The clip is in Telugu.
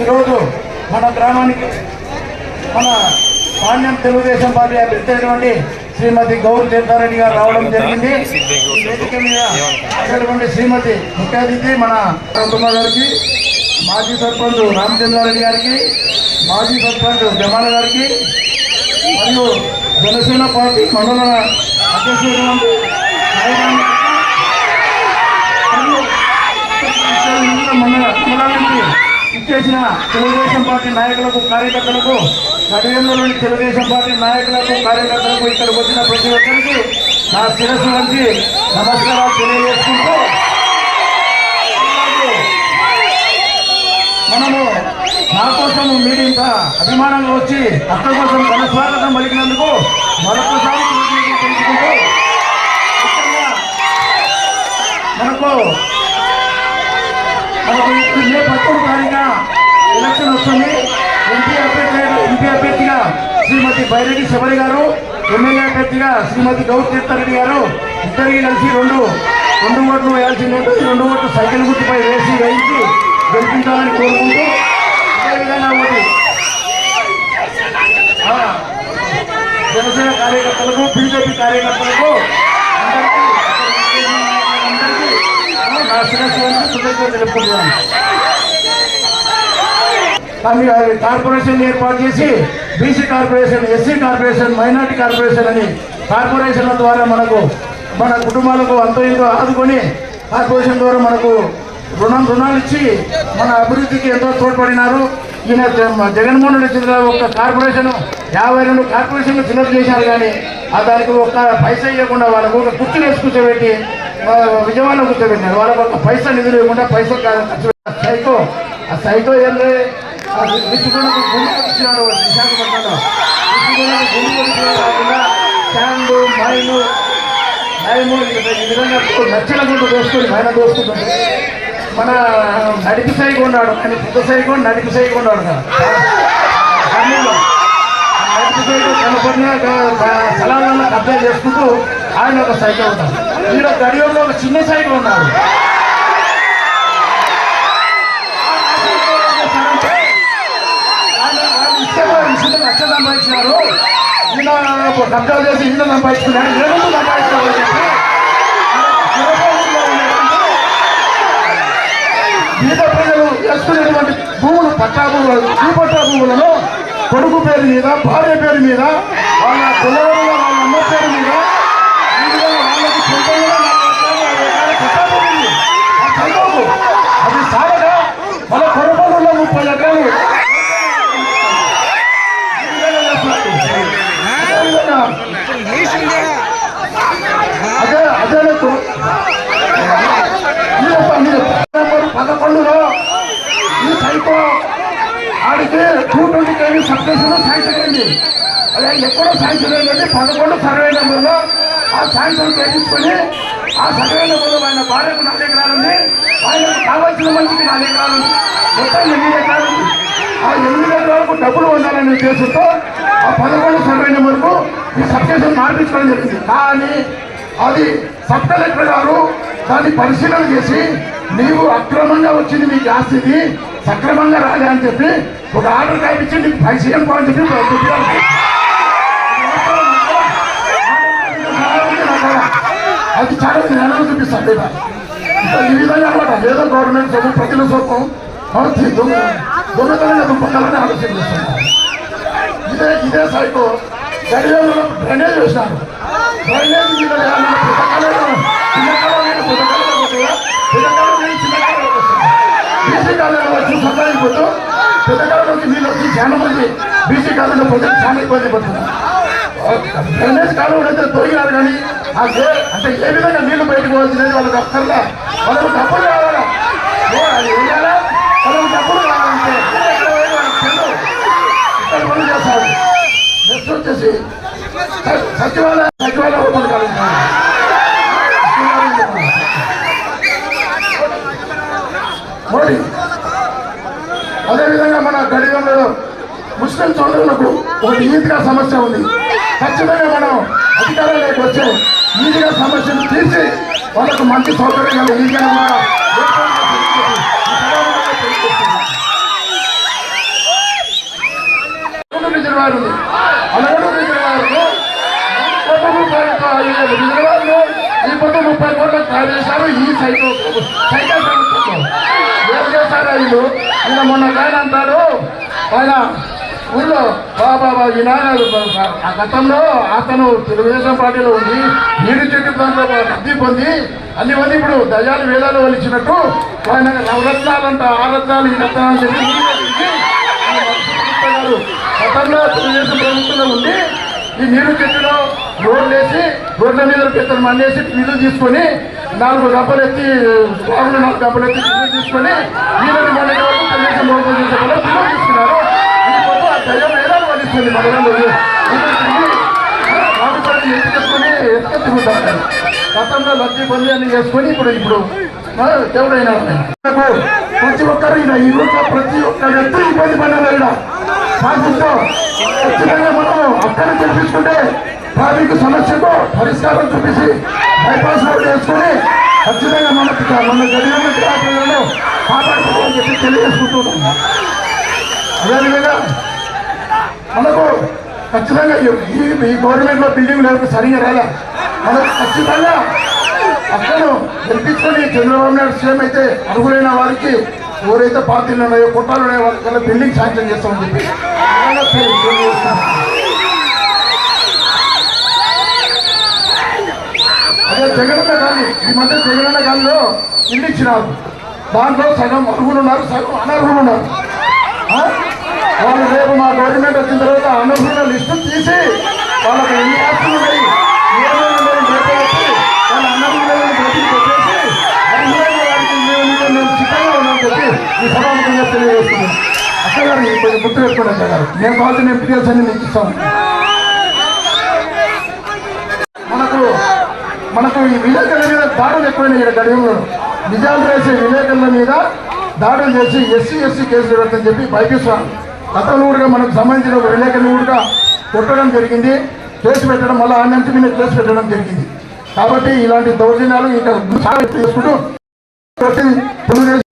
ఈరోజు మన గ్రామానికి మన పాండ్యం తెలుగుదేశం పార్టీ అభ్యర్థి అయినటువంటి శ్రీమతి గౌరీ తీర్థారెడ్డి గారు రావడం జరిగింది. వేదిక మీద శ్రీమతి ముఖ్య అతిథి మన కుటుంబ గారికి మాజీ సర్పంచ్ రామచంద్రారెడ్డి గారికి మాజీ సర్పంచ్ జమాల గారికి మరియు జనసేన పార్టీ మండల అధ్యక్షుడు సాయిరామ్ మరియు మండల మండలానికి చేసిన తెలుగుదేశం పార్టీ నాయకులకు కార్యకర్తలకు గడియంలోని తెలుగుదేశం పార్టీ నాయకులకు కార్యకర్తలకు ఇక్కడికి వచ్చిన ప్రతి ఒక్కరికి నా శిరస్సు వంచి నమస్కారాలు తెలియజేసుకుంటూ మనము నా కోసం మీరు ఇంత అభిమానంగా వచ్చి అక్క కోసం ఘన స్వాగతం పలికినందుకు మరొకసారి తెలుసుకుంటూ ముఖ్యంగా మనకు మే పదకొండు తారీఖున ఎలక్షన్ వస్తుంది ఎంపీ అభ్యర్థి ఎంపీ అభ్యర్థిగా శ్రీమతి బైరెడ్డి శబరి గారు ఎమ్మెల్యే అభ్యర్థిగా శ్రీమతి గౌరీ తీర్థరెడ్డి గారు ఇద్దరికి కలిసి రెండు రెండు ఓట్లు వేయాల్సింది రెండు ఓట్లు సైకిల్ గుర్తుపై వేసి వేయించి గెలిపించాలని కోరుకుంటూ అదేవిధంగా ఒకటి జనసేన కార్యకర్తలకు బీజేపీ కార్యకర్తలకు అందరికీ అందరికీ నా శిరస్సు తెలుపుకుంటున్నాను కానీ కార్పొరేషన్ ఏర్పాటు చేసి BC corporation SC corporation minority corporation అని కార్పొరేషన్ల ద్వారా మనకు మన కుటుంబాలకు అంతో ఇంతో ఆదుకొని కార్పొరేషన్ ద్వారా మనకు రుణం రుణాలు ఇచ్చి మన అభివృద్ధికి ఎంతో తోడ్పడినారు. ఈయన జగన్మోహన్ రెడ్డి జిల్లా ఒక కార్పొరేషన్ యాభై రెండు కార్పొరేషన్లు ఫిలప్ చేశారు కానీ దానికి ఒక్క పైసా ఇవ్వకుండా వాళ్ళకు ఒక కుర్చీ వేసి కూర్చోబెట్టి విజయవాడలో కూర్చోబెట్టినారు. వాళ్ళకు ఒక పైసా నిధులు ఇవ్వకుండా పైసా సైకో ఆ సైకో ఏంటంటే విసుగులకు గుండె వచ్చినాడు విశాఖపట్నంలో. విసుగులకు గుండె వచ్చినాడు కాకుండా ఈ విధంగా నచ్చల గుండు దోసుకొని మైన దోసుకుంటుంది మన నడిపి సైకి ఉన్నాడు. కానీ పెద్ద సైకి నడిపి సైకి ఉన్నాడు కదా. నడిపి కనపడిన స్థలాలను కబ్జా చేసుకుంటూ ఆయన ఒక సైకిల్ ఉంటారు ఈడ గడియంలో ఒక చిన్న సైకిల్ ఉన్నారు. సంపాదించినారు ఈయన కబ్జా చేసి ఈయన సంపాదించుకున్నాడు. ఏముంది సంపాదించుకోవాలని బీద ప్రజలు చేసుకునేటువంటి భూములు పట్టా భూములు భూపట్టా భూములను కొడుకు పేరు మీద భార్య పేరు మీద వాళ్ళ కులవరుల వాళ్ళ అమ్మ పేరు మీద వాళ్ళకి సొంతంగా అది సాగగా మన కొరపాలలో ముప్పై ఎకరాలు. అదే అదే అదే నాకు ఈ యొక్క మీరు నెంబర్ పదకొండులో ఈ సైకో ఆడికి two twenty KV substation sanction అయింది అదే ఎక్కడో శాంక్షన్ అయిందంటే పదకొండు సర్వే నెంబర్లో ఆ శాంక్షన్ చేయించుకొని ఆ సర్వే నెంబర్లో ఆయన భార్యకు నాలుగు ఎకరాలు ఉంది. ఆయనకు కావాల్సిన మందికి నాలుగు ఎకరాలు ఉంది. మొత్తం ఎనిమిది ఎకరాలు ఉంది. ఆ ఎనిమిది ఎకరాలకు డబ్బులు ఉండాలనే ఉద్దేశంతో ఆ పదకొండు సర్వే నెంబర్కు ఈ సబ్స్టేషన్ మార్పించడం జరిగింది. కానీ అది సబ్ కలెక్టర్ గారు దాన్ని పరిశీలన చేసి నీవు అక్రమంగా వచ్చింది మీ ఆస్తిది సక్రమంగా రాలే అని చెప్పి ఒక ఆర్డర్ కాయించి నీకు పరిశీలన అని చెప్పి అది చాలా జ్ఞానం చూపిస్తాను లేదా ఈ విధంగా అనమాట ఏదో గవర్నమెంట్ సొమ్ము ప్రజల సొమ్ము దొంగతనంగా దుంపకాలని ఆలోచన చేస్తున్నారు ఇదే ఇదే సైకో గడియల్లో డ్రైనేజ్ వేసినారు డ్రైనేజ్ మీద కాలంలో వచ్చి సంపాదించవచ్చు నుంచి వీళ్ళు వచ్చి చాలా మంది బీసీ కాలంలో ప్రజలు చాలా ఇబ్బంది పడుతున్నారు డ్రైనేజ్ కాలం అయితే తొలగినారు కానీ ఆ అంటే ఏ విధంగా నీళ్ళు బయటకు పోవాల్సినది వాళ్ళకి అక్కర్లా? వాళ్ళకు డబ్బులు కావాలా? అది వేయాలా? వాళ్ళకు డబ్బులు కావాలంటే ఇక్కడ పనులు చేస్తారు. నెక్స్ట్ వచ్చేసి సచివాలయం తల్లిదండ్రులు ముస్లిం సోదరులకు ఒక నీతిగా సమస్య ఉంది ఖచ్చితంగా మనం అధికారంలోకి వచ్చే నీతిగా సమస్యను తీర్చి వాళ్ళకు మంచి సౌకర్యాలు ఈద్గా కూడా అలగడు రిజర్వాయర్ చేసి ఈ సభాముఖంగా తెలియజేస్తున్నాం. సైకో సైకిల్ ప్రభుత్వం ఏం చేశారా వీళ్ళు మొన్న ఆయన అంటారు. ఆయన ఊళ్ళో బాబా వినాయకుడు ఆ గతంలో అతను తెలుగుదేశం పార్టీలో ఉంది నీరు చెట్టు దాంట్లో లబ్ధి పొంది అన్ని మంది ఇప్పుడు దయాలు వేదాలు వలిచినట్టు ఆయన నవరత్నాలంట ఆ రత్నాలు ఈ రత్నాలు అని చెప్పి గతంలో తెలుగుదేశం ప్రభుత్వంలో ఉండి ఈ నీరు చెట్టులో రోడ్లు వేసి రోడ్ల మీద పెద్ద మండేసి నీళ్ళు తీసుకొని నాలుగు డబ్బలు ఎత్తి స్వాములు నాలుగు డబ్బలు ఎత్తి నీళ్ళు తీసుకొని నీళ్ళని మొన్న కనీసం మోసం ప్రభుత్వం చేసే వాళ్ళు పిల్లలు తీసుకున్నారు ఈ పొద్దు ఆ దయ్యం ఏదో పడిస్తుంది మనలో రామస్వామిని ఎత్తి చేసుకొని ఎత్తుక తిరుగుతారు గతంలో లబ్ధి పొంది అని చేసుకొని ఇప్పుడు ఇప్పుడు ఆ, ప్రతి ఒక్కరు ఈయన ఈ రోజు ప్రతి ఒక్క వ్యక్తి ఇబ్బంది పడ్డారు ఈయన పాటిస్తూ ఖచ్చితంగా మనం అక్కడ తెప్పించుకుంటే ట్రాఫిక్ సమస్యకు పరిష్కారం చూపించి బైపాస్ రోడ్ వేసుకొని ఖచ్చితంగా మన మన జరిగిన ట్రాఫిక్లను కాపాడుకోవాలని చెప్పి తెలియజేసుకుంటున్నాం అదేవిధంగా మనకు ఖచ్చితంగా ఈ- ఈ బిల్డింగ్ లేదు సరిగా రాలే. మనకు ఖచ్చితంగా అక్కడ గెలిపించుకొని చంద్రబాబు నాయుడు సీఎం అయితే అర్హులైన వారికి ఎవరైతే పార్టీలు ఉన్నాయో కుట్రాలు ఉన్నాయో వాళ్ళకల్లా బిల్డింగ్ శాంక్షన్ చేస్తామని చెప్పి. అదే జగనన్న గాలి ఈ మధ్య జగనన్న గాలిలో ఇల్లు ఇచ్చినారు దాంట్లో సగం అర్హులు ఉన్నారు సగం అనర్హులు ఉన్నారు వాళ్ళు రేపు మా గవర్నమెంట్ వచ్చిన తర్వాత అనర్హుల లిస్టు తీసి వాళ్ళకి ఎన్ని ఆస్తులు ఉన్నాయి? అక్క గారు. కొంచెం నేను కావాల్సిన ఎంపీఎస్ అన్ని మీకు ఇస్తాను. మనకు మనకు ఈ విలేకరుల మీద దాడులు ఎక్కువైనాయి ఇక్కడ గడియంలో. నిజాలు చేసే విలేకరుల మీద దాడులు చేసి ఎస్సీ ఎస్సీ కేసులు పెడతామని చెప్పి భయపిస్తాం గతంలో కూడా మనకు సంబంధించిన ఒక విలేకరుని కూడా కొట్టడం జరిగింది. కేసు పెట్టడం వల్ల ఆ నుంచి మీద కేసు పెట్టడం జరిగింది. కాబట్టి ఇలాంటి దౌర్జన్యాలు ఇంకా సాగు చేసుకుంటూ ప్రతి తెలుగుదేశం